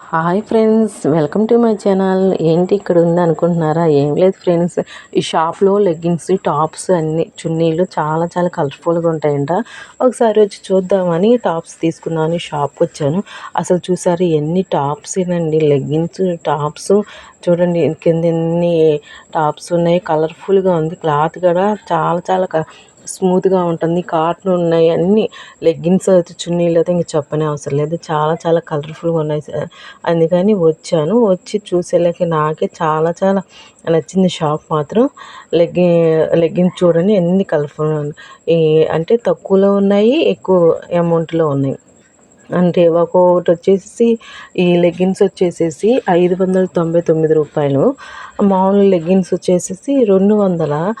Hi friends welcome to my channel. ఏంటి ఇక్కడ ఉంది అనుకుంటున్నారా? ఏం లేదు ఫ్రెండ్స్. ఈ షాప్లో లెగ్గిన్స్ టాప్స్ అన్ని చున్నీలు చాలా చాలా కలర్ఫుల్గా ఉంటాయంట. ఒకసారి వచ్చి చూద్దామని టాప్స్ తీసుకున్నాను షాప్కి వచ్చాను. అసలు చూసారు ఎన్ని టాప్స్ ఏనండి లెగ్గింగ్స్ టాప్స్. చూడండి కింద ఎన్ని టాప్స్ ఉన్నాయి. కలర్ఫుల్గా ఉంది. క్లాత్ కూడా చాలా చాలా స్మూత్గా ఉంటుంది. కాటన్ ఉన్నాయి అన్ని. లెగ్గిన్స్ అయితే చున్నీలు అయితే ఇంక చెప్పనే అవసరం లేదు. చాలా చాలా కలర్ఫుల్గా ఉన్నాయి. అందుకని వచ్చాను. వచ్చి చూసేలాకి నాకే చాలా చాలా నచ్చింది షాప్ మాత్రం. లెగ్గి లెగ్గిన్స్ చూడండి ఎన్ని కలర్ఫుల్ ఈ అంటే తక్కువలో ఉన్నాయి ఎక్కువ అమౌంట్లో ఉన్నాయి. అంటే ఒక్కొక్కటి వచ్చేసి ఈ లెగ్గిన్స్ వచ్చేసేసి ఐదు వందల తొంభై తొమ్మిది రూపాయలు. మామూలు లెగ్గిన్స్ వచ్చేసేసి రెండు వందల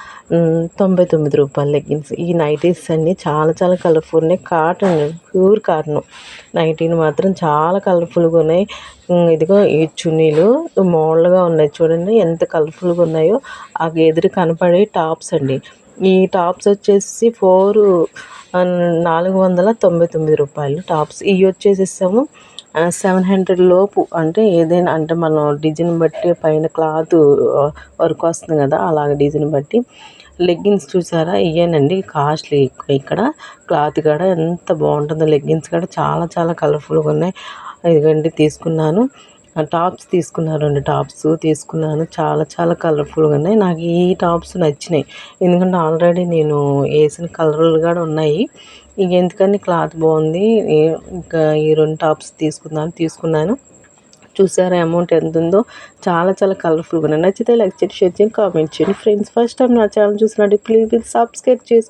తొంభై తొమ్మిది రూపాయలు లెగ్గిన్స్. ఈ నైటీస్ అన్నీ చాలా చాలా కలర్ఫుల్ ఉన్నాయి. కాటన్ ప్యూర్ కాటన్ నైటీని మాత్రం చాలా కలర్ఫుల్గా ఉన్నాయి. ఇదిగో ఈ చున్నీలు మోడల్గా ఉన్నాయి చూడండి. ఎంత కలర్ఫుల్గా ఉన్నాయో. ఆ ఎదురు కనపడే టాప్స్ అండి. ఈ టాప్స్ వచ్చేసి ఫోర్ నాలుగు వందల తొంభై తొమ్మిది రూపాయలు టాప్స్. ఇవి వచ్చేసేసాము. సెవెన్ హండ్రెడ్ లోపు అంటే ఏదైనా అంటే మనం డిజైన్ బట్టి పైన క్లాత్ వర్క్ వస్తుంది కదా అలాగ డిజైన్ బట్టి. లెగ్గిన్స్ చూసారా? ఇవేనండి కాస్ట్లీ ఎక్కువ ఇక్కడ. క్లాత్ కూడా ఎంత బాగుంటుందో లెగ్గిన్స్ కూడా చాలా చాలా కలర్ఫుల్గా ఉన్నాయి. ఇదిగండి తీసుకున్నాను. టాప్స్ తీసుకున్నాను రెండు టాప్స్ తీసుకున్నాను. చాలా చాలా కలర్ఫుల్గా ఉన్నాయి. నాకు ఈ టాప్స్ నచ్చినాయి. ఎందుకంటే ఆల్రెడీ నేను వేసిన కలర్లు కూడా ఉన్నాయి. ఇక ఎందుకని క్లాత్ బాగుంది. ఇంకా ఈ రెండు టాప్స్ తీసుకుందాం తీసుకున్నాను. చూసారా అమౌంట్ ఎంత ఉందో? చాలా చాలా కలర్ఫుల్గా ఉన్నాయి. నచ్చితే లైక్ చేయండి షేర్ చేయండి కామెంట్ చేయండి. ఫ్రెండ్స్ ఫస్ట్ టైం నా ఛానల్ చూసినట్టు ప్లీజ్ ప్లీజ్ సబ్స్క్రైబ్ చేసి